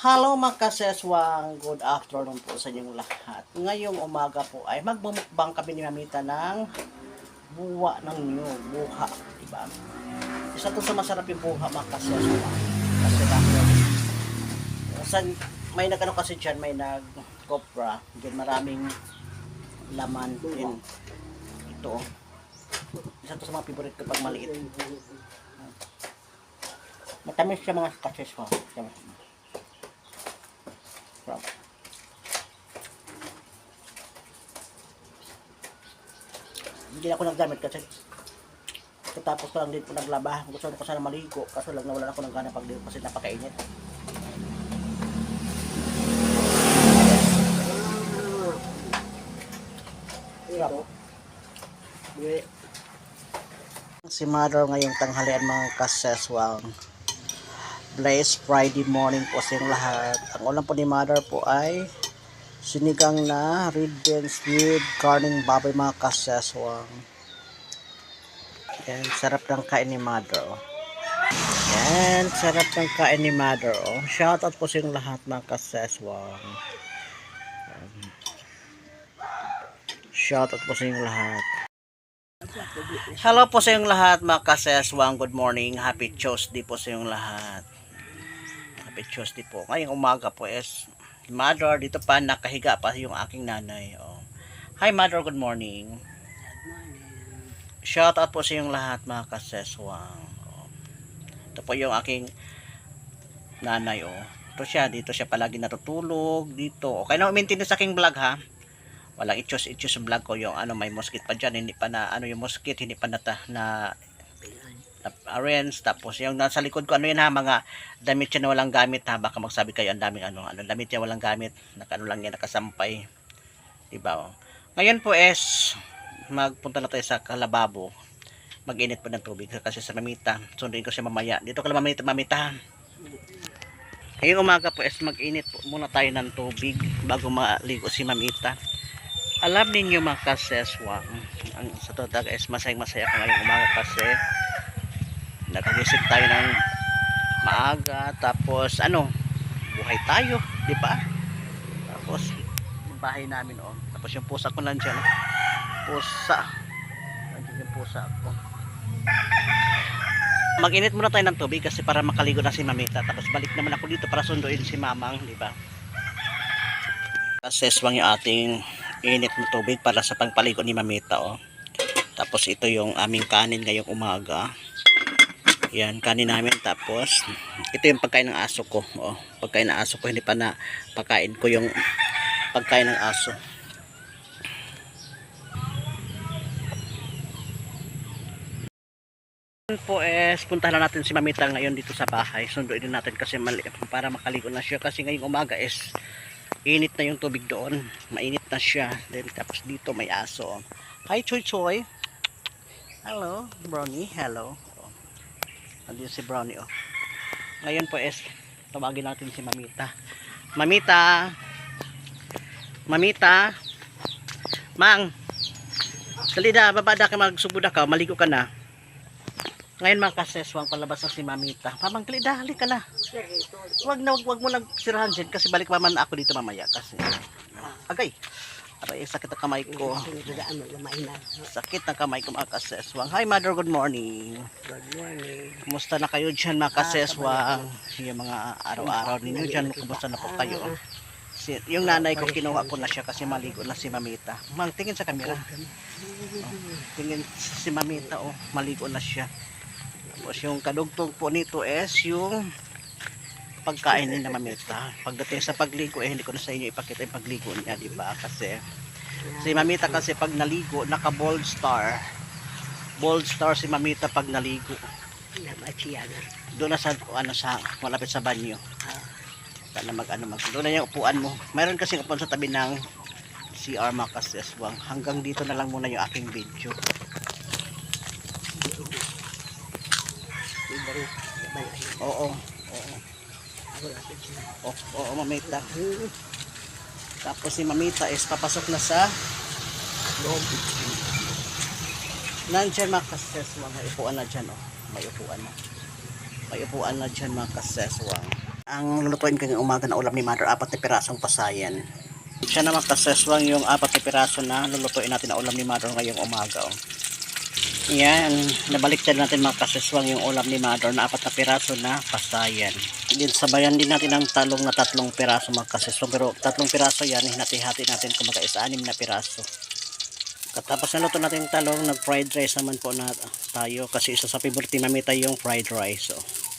Hello mga kaseswang, good afternoon po sa inyong lahat. Ngayong umaga po ay magmumukbang kami ni Mamita ng buwa ng nyug, buha, diba? Isa to sa masarap yung buha mga kaseswang. Kasi dahil, san, may nagano kasi dyan, may nag copra, din maraming laman din ito. Isa to sa mga favorite ko pag maliit. Matamis siya mga kaseswang. Matamis. Sarap. Hindi na ako nagdamit kasi katapos ko lang din po naglaba. Gusto ko sana maligo kaso lang nawalan ako ng gana pag kasi napakainit. Sarap. Si Mother ngayong tanghalian mga kaseswang. Blessed Friday morning po sa lahat. Ang ulam po ni Mother po ay sinigang na red beans with karning baboy mga kaseswang. Yan, sarap ng kain ni Mother. Oh. Yan, sarap ng kain ni Mother. Oh. Shoutout po sa lahat mga kaseswang. Yan. Shoutout po sa lahat. Hello po sa lahat mga kaseswang. Good morning. Happy Tuesday po sa inyong lahat. Happy Tuesday po. Ngayong umaga po is Mother, dito pa nakahiga pa yung aking nanay. Oh. Hi Mother, good morning. Shout out po sa inyong lahat mga kaseswang. Oh. Ito po yung aking nanay. Oh. Ito siya, dito siya palagi natutulog. Dito. Okay na umintin sa aking vlog ha. Walang ichos yung vlog ko yung ano may mosquito pa dyan. Hindi pa na ano yung mosquito hindi pa nata, na arrange tapos yung nasa likod ko ano yan ha mga damit yan na walang gamit ha baka magsabi kayo ang daming ano ano damit yan walang gamit nakano lang yan nakasampay. Diba oh. ngayon po es magpunta na tayo sa kalababo. Mag-init po ng tubig kasi sa mamita sunduin ko siya mamaya. Dito ka lang mamita mamita. Ngayong umaga po es mag-init po muna tayo ng tubig bago maligo si mamita alam ninyo mga kaseswang ang sa totoo is masayang masaya ko ngayong umaga kasi nakagising tayo ng maaga tapos ano buhay tayo di ba? Tapos yung bahay namin oh. Tapos yung pusa ko nandiyan oh. pusa. Nandiyan yung pusa ko. Mag-init muna tayo ng tubig kasi para makaligo na si mamita. Tapos balik naman ako dito para sunduin si mamang di ba? Aseswang yung ating init na tubig para sa pangpaligo ni mamita oh. Tapos ito yung aming kanin ngayong umaga. Yan kanin namin. Tapos ito yung pagkain ng aso ko oh, pagkain ng aso ko hindi pa na pagkain ko yung pagkain ng aso. Po es puntahan na natin si Mamita ngayon dito sa bahay. Sunduin din natin kasi mali, para makaligo na siya. Kasi ngayong umaga is init na yung tubig doon mainit na siya then tapos dito may aso hi Choy Choy hello Brownie hello Andito si Brownie oh. Ngayon po es tawagin natin si Mamita. Mamita. Mamita. Mang. Salida, babada ka magsubuda ka, maligo ka na. Ngayon mga kaseswang palabas na si Mamita. Mamang Kalida, halika na. Wag na, wag, wag mo lang sirahan dyan kasi balik pa man ako dito mamaya kasi. Agay. Aray, sakit ang kamay ko. Sakit ang kamay ko mga kaseswang. Hi mother, good morning. Good morning. Kumusta na kayo dyan mga kaseswang? Yung mga araw-araw ninyo dyan, kumusta na po kayo? Si, yung nanay ko, kinuha ko na siya kasi maligo na si Mamita. Mang, tingin sa camera. Oh, tingin si Mamita, oh, maligo na siya. Tapos yung kadugtong po nito is yung pagkain ni na Mamita. Pagdating sa pagligo, eh, hindi ko na sa inyo ipakita yung pagligo niya, di ba? Kasi, si Mamita kasi pag naligo, naka bold star. Bold star si Mamita pag naligo doon na sa ano sa malapit sa banyo. Sana mag ano mag doon na yung upuan mo. Mayroon kasi upuan sa tabi ng CR Macas Eswang. Hanggang dito na lang muna yung aking video. Oo. Oo. Oo, oo mamita. Tapos si mamita is papasok na sa loob. Nandiyan mga kaseswang. May upuan na dyan oh. May upuan na. May upuan na dyan mga kaseswang. Ang lulutuin ko ngayong umaga na ulam ni Mother, apat na pirasong pasayan. Siya naman kaseswang yung apat na piraso na lulutuin natin na ulam ni Mother ngayong umaga. Oh. Yan, nabaliktad natin mga kaseswang yung ulam ni Mother na apat na piraso na pasayan. Din sabayan din natin ang talong na tatlong piraso mga kaseswang. Pero tatlong piraso yan, hinati-hati natin kumaga isa-anim na piraso. Katapos naluto natin yung talong, nag-fried rice naman po na tayo kasi isa sa favorite namin tayo yung fried rice. Oh.